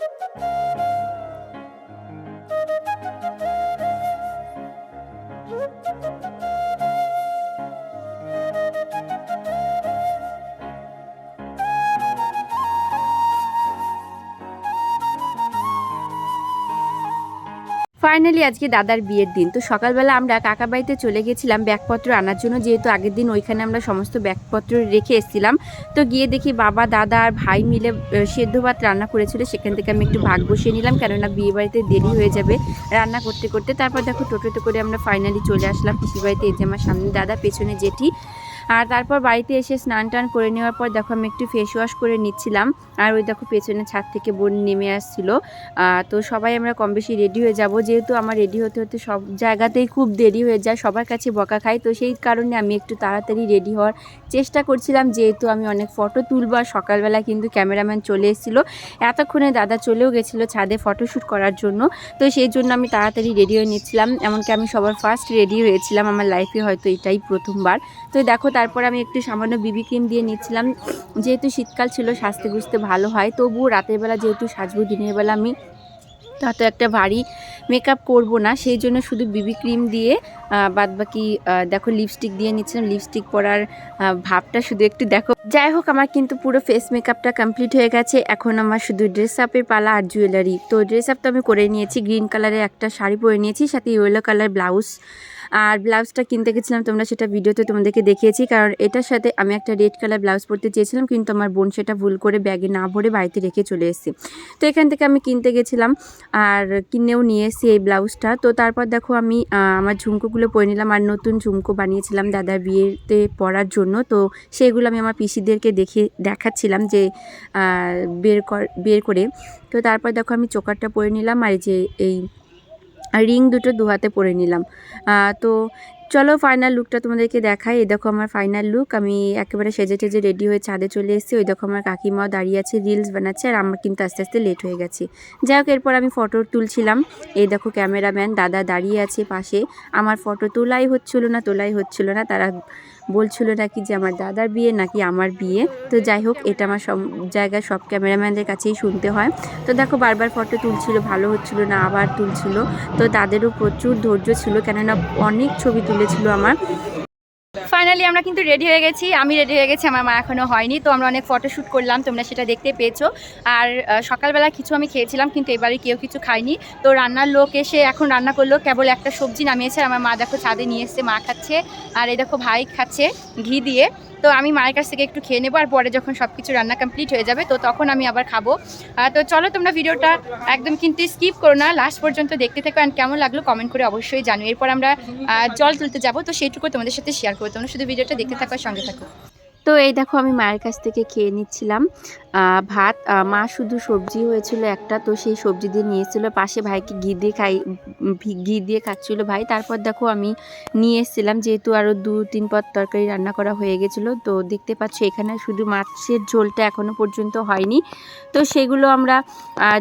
Thank you. Finally আজকে দাদার বিয়ের দিন। তো সকালবেলা আমরা কাকা বাড়িতে চলে গেছিলাম ব্যাগপত্র আনার জন্য। যেহেতু আগের দিন ওইখানে আমরা সমস্ত ব্যাগপত্র রেখে এসেছিলাম। তো গিয়ে দেখি বাবা, দাদা আর ভাই মিলে সেদ্ধ ভাত রান্না করেছিল। সেখান থেকে আমি একটু ভাগ বসিয়ে নিলাম, কেননা বিয়ে বাড়িতে দেরি হয়ে যাবে রান্না করতে করতে। তারপর দেখো টোটোতে করে আমরা ফাইনালি চলে আসলাম পিসি বাড়িতে। এই যে আমার সামনে দাদা, পেছনে জেঠি। আর তারপর বাড়িতে এসে স্নান টান করে নেওয়ার পর দেখো আমি একটু ফেস ওয়াশ করে নিচ্ছিলাম। আর ওই দেখো পেছনে ছাদ থেকে বোন নেমে আসছিল। তো সবাই আমরা কম বেশি রেডি হয়ে যাব। যেহেতু আমার রেডি হতে হতে সব জায়গাতেই খুব দেরি হয়ে যায়, সবার কাছে বকা খাই। তো সেই কারণে আমি একটু তাড়াতাড়ি রেডি হওয়ার চেষ্টা করছিলাম। যেহেতু আমি অনেক ফটো তুলবো আর সকালবেলা কিন্তু ক্যামেরাম্যান চলে এসেছিল। এতক্ষণে দাদা চলেও গেছিল ছাদে ফটোশ্যুট করার জন্য। তো সেই জন্য আমি তাড়াতাড়ি রেডি হয়ে নিচ্ছিলাম। এমনকি আমি সবার ফার্স্ট রেডি হয়েছিলাম। আমার লাইফে হয়তো এটাই প্রথমবার। তো দেখো তারপর আমি একটু সামান্য বিবি ক্রিম দিয়ে নিচ্ছিলাম। যেহেতু শীতকাল ছিল সাজতে গুজতে ভালো হয়। তবুও রাতের বেলা যেহেতু সাজবো, দিনের বেলা আমি তত একটা ভারী মেকআপ করব না। সেই জন্য শুধু বিবি ক্রিম দিয়ে বাদবাকি দেখো লিপস্টিক দিয়ে নিচ্ছিলাম। লিপস্টিক পরার ভাবটা শুধু একটু দেখো। যাই হোক আমার কিন্তু পুরো ফেস মেকআপটা কমপ্লিট হয়ে গেছে। এখন আমার শুধু ড্রেস আপের পালা আর জুয়েলারি তো ড্রেস আপ তো আমি করে নিয়েছি। গ্রিন কালারের একটা শাড়ি পরে নিয়েছি, সাথে ইয়েলো কালার ব্লাউজ আর ব্লাউজটা কিনতে গেছিলাম তোমরা সেটা ভিডিওতে তোমাদেরকে দেখিয়েছি, কারণ এটার সাথে আমি একটা রেড কালার ব্লাউজ পরতে চেয়েছিলাম, কিন্তু আমার বোন সেটা ভুল করে ব্যাগে না ভরে বাড়িতে রেখে চলে এসেছি। তো এখান থেকে আমি কিনতে গেছিলাম আর কিনেও নিয়ে এসেছি এই ব্লাউজটা তো তারপর দেখো আমি আমার ঝুমকোগুলো পরে নিলাম। আর নতুন ঝুমকো বানিয়েছিলাম দাদার বিয়েতে পরার জন্য। তো সেগুলো আমি আমার পিসিদেরকে দেখে দেখাচ্ছিলাম যে বের কর, বের করে। তো তারপর দেখো আমি চোকারটা পরে নিলাম আর যে এই রিং দুটো দু হাতে পরে নিলাম। তো চলো ফাইনাল লুকটা তোমাদেরকে দেখাই। এই দেখো আমার ফাইনাল লুক আমি একেবারে সেজে টেজে রেডি হয়ে ছাদে চলে এসেছি। ওই দেখো আমার কাকিমাও দাঁড়িয়ে আছে রিলস বানাচ্ছে আর আমার কিন্তু আস্তে আস্তে লেট হয়ে গেছে। যাই হোক, এরপর আমি ফটো তুলছিলাম। এই দেখো ক্যামেরাম্যান দাদা দাঁড়িয়ে আছে পাশে। আমার ফটো তোলাই হচ্ছিল না, তোলাই হচ্ছিল না। তারা বলছিল নাকি যে আমার দাদার বিয়ে, নাকি আমার বিয়ে। তো যাই হোক, এটা আমার সব জায়গায় সব ক্যামেরাম্যানদের কাছেই শুনতে হয়। তো দেখো, বারবার ফটো তুলছিল, ভালো হচ্ছিল না, আবার তুলছিল। তো তাদেরও প্রচুর ধৈর্য ছিল, কেননা অনেক ছবি তুলেছিল আমার। ফাইনালি আমরা কিন্তু রেডি হয়ে গেছি। আমি রেডি হয়ে গেছি, আমার মা এখনও হয়নি। তো আমরা অনেক ফটো শ্যুট করলাম, তোমরা সেটা দেখতে পেয়েছ। আর সকালবেলা কিছু আমি খেয়েছিলাম, কিন্তু এবারে কেউ কিছু খাইনি তো রান্নার লোক এসে এখন রান্না করল, কেবল একটা সবজি নামিয়েছে। আমার মা দেখো ছাদে নিয়ে এসছে, মা খাচ্ছে। আর এই দেখো ভাই খাচ্ছে ঘি দিয়ে। তো আমি মায়ের কাছ থেকে একটু খেয়ে নেব, আর পরে যখন সব কিছু রান্না কমপ্লিট হয়ে যাবে, তো তখন আমি আবার খাব। তো চলো তোমরা ভিডিওটা একদম কিন্তু স্কিপ করো না লাস্ট পর্যন্ত দেখতে থাকো অ্যান্ড কেমন লাগল কমেন্ট করে অবশ্যই জানো এরপর আমরা জল তুলতে যাব, তো সেইটুকু তোমাদের সাথে শেয়ার করব। তোমরা শুধু ভিডিওটা দেখতে থাকো সঙ্গে থাকো। তো এই দেখো আমি মায়ের কাছ থেকে খেয়ে নিচ্ছিলাম। ভাত মা শুধু সবজি হয়েছিল একটা, তো সেই সবজি দিয়ে নিয়েছিল। পাশে ভাইকে ঘি দিয়ে খাই ঘি দিয়ে খাচ্ছিল ভাই। তারপর দেখো আমি নিয়ে এসেছিলাম, যেহেতু আরও দু তিন পদ তরকারি রান্না করা হয়ে গেছিল। তো দেখতে পাচ্ছ এখানে শুধু মাছের ঝোলটা এখনও পর্যন্ত হয়নি। তো সেগুলো আমরা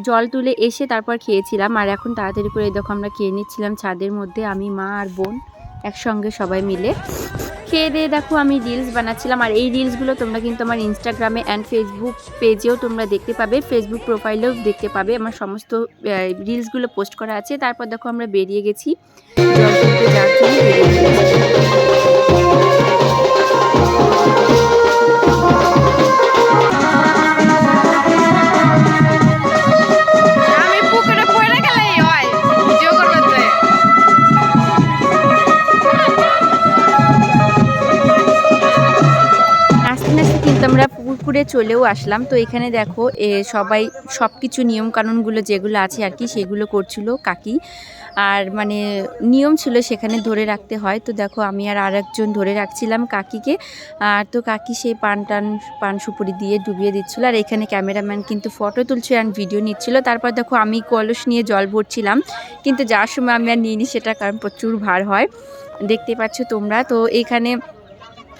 জল তুলে এসে তারপর খেয়েছিলাম। আর এখন তাড়াতাড়ি করে দেখো আমরা খেয়ে নিচ্ছিলাম ছাদের মধ্যে, আমি, মা আর বোন। একসঙ্গে সবাই মিলে। খেয়ে দিয়ে দেখো আমি রিলস বানাচ্ছিলাম। আর এই রিলসগুলো তোমরা কিন্তু আমার ইনস্টাগ্রামে অ্যান্ড ফেসবুক পেজেও তোমরা দেখতে পাবে। ফেসবুক প্রোফাইলেও দেখতে পাবে। আমার সমস্ত রিলসগুলো পোস্ট করা আছে। তারপর দেখো আমরা বেরিয়ে গেছি। জন্য পুকুরে চলেও আসলাম। তো এখানে দেখো এ, সবাই সব কিছু নিয়মকানুনগুলো যেগুলো আছে আর কি সেগুলো করছিল কাকি। আর মানে নিয়ম ছিল সেখানে ধরে রাখতে হয়। তো দেখো আমি আর আরেকজন ধরে রাখছিলাম কাকিকে। আর তো কাকি সেই পান টান পান সুপুরি দিয়ে ডুবিয়ে দিচ্ছিল। আর এখানে ক্যামেরাম্যান কিন্তু ফটো তুলছিল অ্যান্ড ভিডিও নিচ্ছিল। তারপর দেখো আমি কলস নিয়ে জল ভরছিলাম। কিন্তু যাওয়ার সময় আমি আর নিইনি সেটা কারণ প্রচুর ভার হয়। দেখতে পাচ্ছ তোমরা। তো এখানে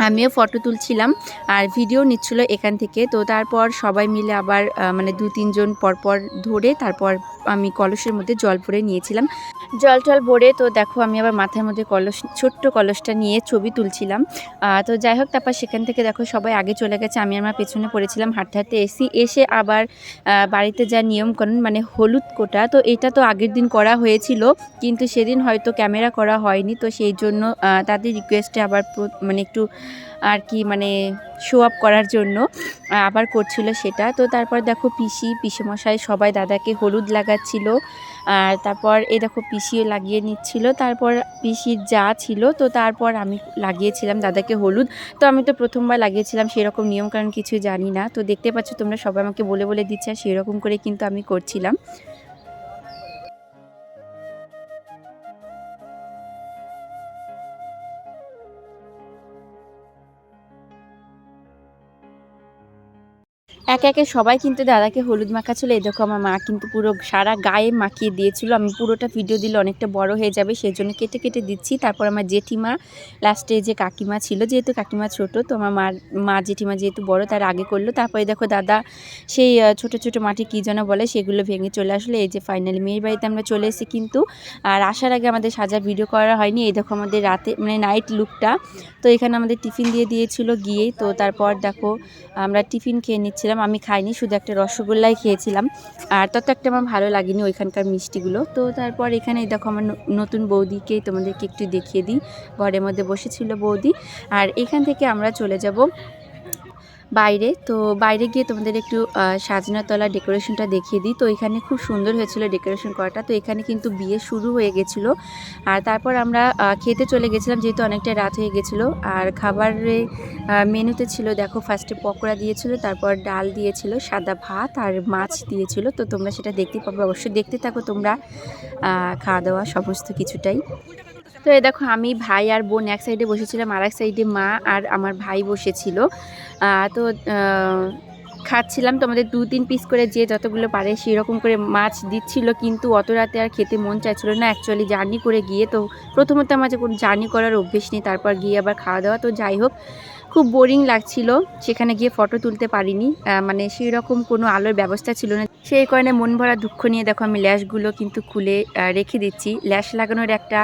আমিও ফটো তুলছিলাম আর ভিডিও নিচ্ছিল এখান থেকে। তো তারপর সবাই মিলে আবার মানে দু তিনজন পরপর ধরে তারপর আমি কলসের মধ্যে জল ভরে নিয়েছিলাম। জল টল ভরে তো দেখো আমি আবার মাথার মধ্যে কলস, ছোট্ট কলসটা নিয়ে ছবি তুলছিলাম। তো যাই হোক, তারপর সেখান থেকে দেখো সবাই আগে চলে গেছে, আমি আমার পেছনে পড়েছিলাম, হাঁটতে হাঁটতে এসি, এসে আবার বাড়িতে যা নিয়মকানুন মানে হলুদ কোটা, তো এটা তো আগের দিন করা হয়েছিল, কিন্তু সেদিন হয়তো ক্যামেরা করা হয়নি, তো সেই জন্য তাদের রিকোয়েস্টে আবার মানে একটু আর কি মানে শো আপ করার জন্য আবার করছিল সেটা। তো তারপর দেখো পিসি, পিসেমশাই সবাই দাদাকে হলুদ লাগাচ্ছিল, আর তারপর এ দেখো পিসিও লাগিয়ে নিচ্ছিল। তারপর পিসির যা ছিল, তো তারপর আমি লাগিয়েছিলাম দাদাকে হলুদ। তো আমি তো প্রথমবার লাগিয়েছিলাম সেরকম নিয়মকানুন কিছু জানি না। তো দেখতে পাচ্ছ তোমরা সবাই আমাকে বলে বলে দিচ্ছে, আর সেরকম করে কিন্তু আমি করছিলাম। একে একে সবাই কিন্তু দাদাকে হলুদ মাখাচ্ছিল। এই দেখো আমার মা কিন্তু পুরো সারা গায়ে মাখিয়ে দিয়েছিল। আমি পুরোটা ভিডিও দিলে অনেকটা বড় হয়ে যাবে সেই জন্য কেটে কেটে দিচ্ছি। তারপর আমার জেঠিমা লাস্টে যে কাকিমা ছিল, যেহেতু কাকিমা ছোট, তো আমার মার, মা জেঠিমা যেহেতু বড়, তার আগে করল। তারপরে দেখো দাদা, সেই ছোট ছোট মাটি কী যেন বলে, সেগুলো ভেঙে চলে আসলো। এই যে ফাইনালি মেয়ের বাড়িতে আমরা চলে এসেছি কিন্তু, আর আসার আগে আমাদের সাজা ভিডিও করা হয়নি। এই দেখো আমাদের রাতে মানে নাইট লুকটা তো এখানে আমাদের টিফিন দিয়ে দিয়েছিল গিয়েই তো তারপর দেখো, আমরা টিফিন খেয়ে নিচ্ছিলাম। আমি খাইনি, শুধু একটা রসগোল্লাই খেয়েছিলাম। আর তত একটা আমার ভালো লাগেনি ওইখানকার মিষ্টিগুলো। তো তারপর এখানে দেখো আমার নতুন বৌদিকে তোমাদেরকে একটু দেখিয়ে দিই। ঘরের মধ্যে বসেছিল বৌদি। আর এখান থেকে আমরা চলে যাব বাইরে। তো বাইরে গিয়ে তোমাদের একটু সাজনাতলা ডেকোরেশনটা দেখিয়ে দিই। তো এখানে খুব সুন্দর হয়েছিল ডেকোরেশন করাটা। তো এখানে কিন্তু বিয়ে শুরু হয়ে গেছিল। আর তারপর আমরা খেতে চলে গেছিলাম, যেহেতু অনেকটা রাত হয়ে গেছিল। আর খাবারে মেনুতে ছিল, দেখো ফার্স্টে পকোড়া দিয়েছিল, তারপর ডাল দিয়েছিল, সাদা ভাত আর মাছ দিয়েছিল। তো তোমরা সেটা দেখতে পাবে। অবশ্যই দেখতে থাকো তোমরা। খাওয়া দাওয়া সমস্ত কিছুটাই। তো এই দেখো, আমি ভাই আর বোন এক সাইডে বসেছিলাম আর এক সাইডে মা আর আমার ভাই বসেছিল। তো খাচ্ছিলাম। তো আমাদের দু তিন পিস করে যে যতগুলো পারে সেরকম করে মাছ দিচ্ছিল, কিন্তু অত রাতে আর খেতে মন চাইছিল না। অ্যাকচুয়ালি জার্নি করে গিয়ে তো প্রথমত আমার যখন জার্নি করার অভ্যেস নেই, তারপর গিয়ে আবার খাওয়া দাওয়া। তো যাই হোক, খুব বোরিং লাগছিল। সেখানে গিয়ে ফটো তুলতে পারিনি। মানে সেই রকম কোনো আলোর ব্যবস্থা ছিল না। সেই কারণে মন ভরা দুঃখ নিয়ে দেখো আমি ল্যাশগুলো কিন্তু খুলে রেখে দিচ্ছি। ল্যাশ লাগানোর একটা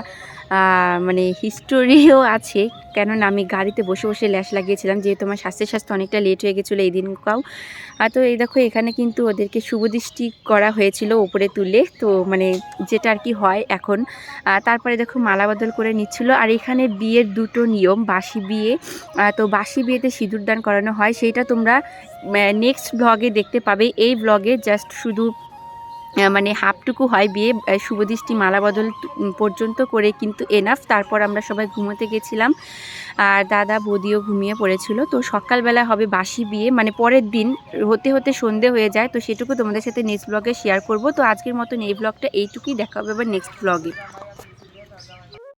মানে হিস্টোরিও আছে। কেননা আমি গাড়িতে বসে বসে ল্যাশ লাগিয়েছিলাম, যেহেতু আমার স্বাস্থ্যের স্বাস্থ্য অনেকটা লেট হয়ে গেছিল এই দিনকাও আর তো এই দেখো, এখানে কিন্তু ওদেরকে শুভদৃষ্টি করা হয়েছিল ওপরে তুলে। তো মানে যেটা আর কি হয় এখন তারপরে দেখো মালা বদল করে নিচ্ছিল। আর এখানে বিয়ের দুটো নিয়ম, বাসি বিয়ে তো বাসি বিয়েতে সিঁদুর দান করানো হয়। সেইটা তোমরা নেক্সট ব্লগে দেখতে পাবে। এই ব্লগে জাস্ট শুধু মানে হাফটুকু হয় বিয়ে শুভদৃষ্টি মালা বদল পর্যন্ত করে কিন্তু এনাফ তারপর আমরা সবাই ঘুমোতে গেছিলাম। আর দাদা বৌদিও ঘুমিয়ে পড়েছিল। তো সকালবেলা হবে বাসি বিয়ে মানে পরের দিন। হতে হতে সন্ধে হয়ে যায়। তো সেটুকু তোমাদের সাথে নেক্সট ব্লগে শেয়ার করব। তো আজকের মতন এই ব্লগটা এইটুকুই। দেখা হবে আবার নেক্সট ব্লগে